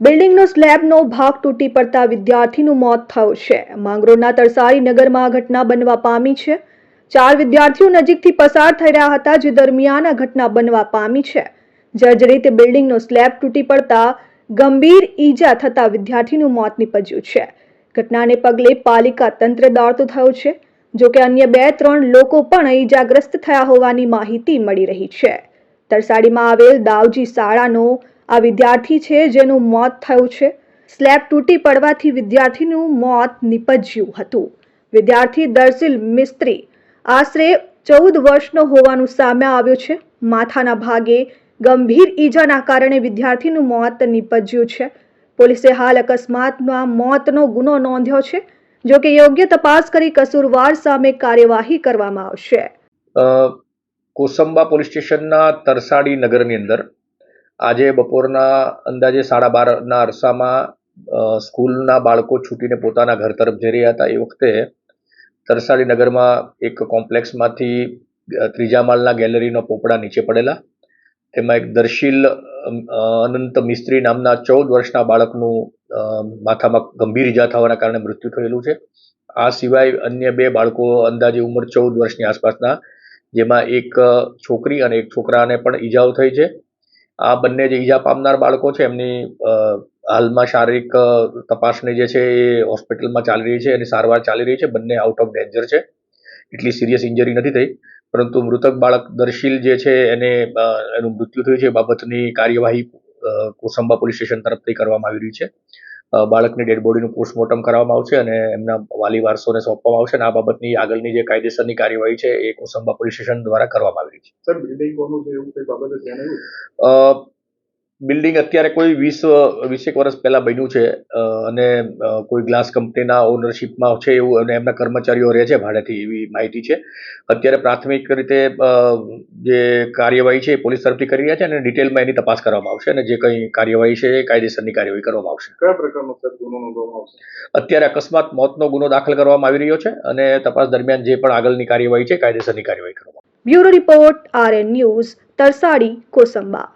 બિલ્ડિંગનો સ્લેબનો ભાગ તૂટી પડતા વિદ્યાર્થીનું મોત થયું છે. માંગરોળના તરસારી નગરમાં આ ઘટના બનવા પામી છે. ચાર વિદ્યાર્થીઓ નજીકથી પસાર થઈ રહ્યા હતા, જે દરમિયાન આ ઘટના બનવા પામી છે. જર્જરિત બિલ્ડિંગનો સ્લેબ તૂટી પડતા ગંભીર ઈજા થતા વિદ્યાર્થીનું મોત નીપજ્યું છે. ઘટનાને પગલે પાલિકા તંત્ર દોડતું થયું છે. જો કે અન્ય બે ત્રણ લોકો પણ ઈજાગ્રસ્ત થયા હોવાની માહિતી મળી રહી છે. તરસાડીમાં આવેલ દાવજી શાળાનો આ વિદ્યાર્થી છે જેનું મોત થયું છે. સ્લેબ તૂટી પડવાથી વિદ્યાર્થીનું મોત નિપજ્યું હતું. વિદ્યાર્થી દર્શિલ મિસ્ત્રી આશરે ચૌદ વર્ષનો હોવાનું સામે આવ્યું છે. માથાના ભાગે ગંભીર ઈજાના કારણે વિદ્યાર્થીનું મોત નીપજ્યું છે. પોલીસે હાલ અકસ્માતમાં મોતનો ગુનો નોંધ્યો છે, જો કે યોગ્ય તપાસ કરી કસૂરવાર સામે કાર્યવાહી કરવામાં આવશે. કોસંબા પોલીસ સ્ટેશનના તરસાડી નગરની અંદર આજે બપોરના અંદાજે સાડા બારના અરસામાં સ્કૂલના બાળકો છૂટીને પોતાના ઘર તરફ જઈ રહ્યા હતા. એ વખતે તરસાડી નગરમાં એક કોમ્પ્લેક્સમાંથી ત્રીજા માળના ગેલેરીનો પોપડા નીચે પડેલા. તેમાં એક દર્શીલ અનંત મિસ્ત્રી નામના ચૌદ વર્ષના બાળકનું માથામાં ગંભીર ઈજા થવાના કારણે મૃત્યુ થયેલું છે. આ સિવાય અન્ય બે બાળકો અંદાજે ઉંમર ચૌદ વર્ષની આસપાસના, જેમાં એક છોકરી અને એક છોકરાને પણ ઈજાઓ થઈ છે. આ બંને જે ઈજા પામનાર બાળકો છે, એમની હાલમાં શારીરિક તપાસણી જે છે એ હોસ્પિટલમાં ચાલી રહી છે એની સારવાર ચાલી રહી છે. બંને આઉટ ઓફ ડેન્જર છે. એટલી સિરિયસ ઇન્જરી નથી થઈ. પરંતુ મૃતક બાળક દર્શીલ જે છે એને એનું મૃત્યુ થયું છે. એ બાબતની કાર્યવાહી કોસંબા પોલીસ સ્ટેશન તરફથી કરવામાં આવી રહી છે. બાળકની ડેડ બોડીનું પોસ્ટમોર્ટમ કરવામાં આવશે અને એમના વાલી વારસોને સોંપવામાં આવશે અને આ બાબતની આગળની જે કાયદેસરની કાર્યવાહી છે એ કોસંબા પોલીસ સ્ટેશન દ્વારા કરવામાં આવી રહી છે. સર બિલ્ડિંગ છે એવું કઈ બાબતે ધ્યાન અ, બિલ્ડિંગ અત્યારે કોઈ વીસ વીસેક વર્ષ પહેલાં બન્યું છે અને કોઈ ગ્લાસ કંપનીના ઓનરશિપમાં છે એવું અને એમના કર્મચારીઓ રહે છે ભાડેથી એવી માહિતી છે. અત્યારે પ્રાથમિક રીતે જે કાર્યવાહી છે એ પોલીસ તરફથી કરી રહ્યા છે અને ડિટેલમાં એની તપાસ કરવામાં આવશે અને જે કંઈ કાર્યવાહી છે એ કાયદેસરની કાર્યવાહી કરવામાં આવશે. કયા પ્રકારનો ગુનો નોંધવામાં આવશે? અત્યારે અકસ્માત મોતનો ગુનો દાખલ કરવામાં આવી રહ્યો છે અને તપાસ દરમિયાન જે પણ આગળની કાર્યવાહી છે કાયદેસરની કાર્યવાહી કરવામાં આવશે. Bureau report RN news Tarsadi Kosamba.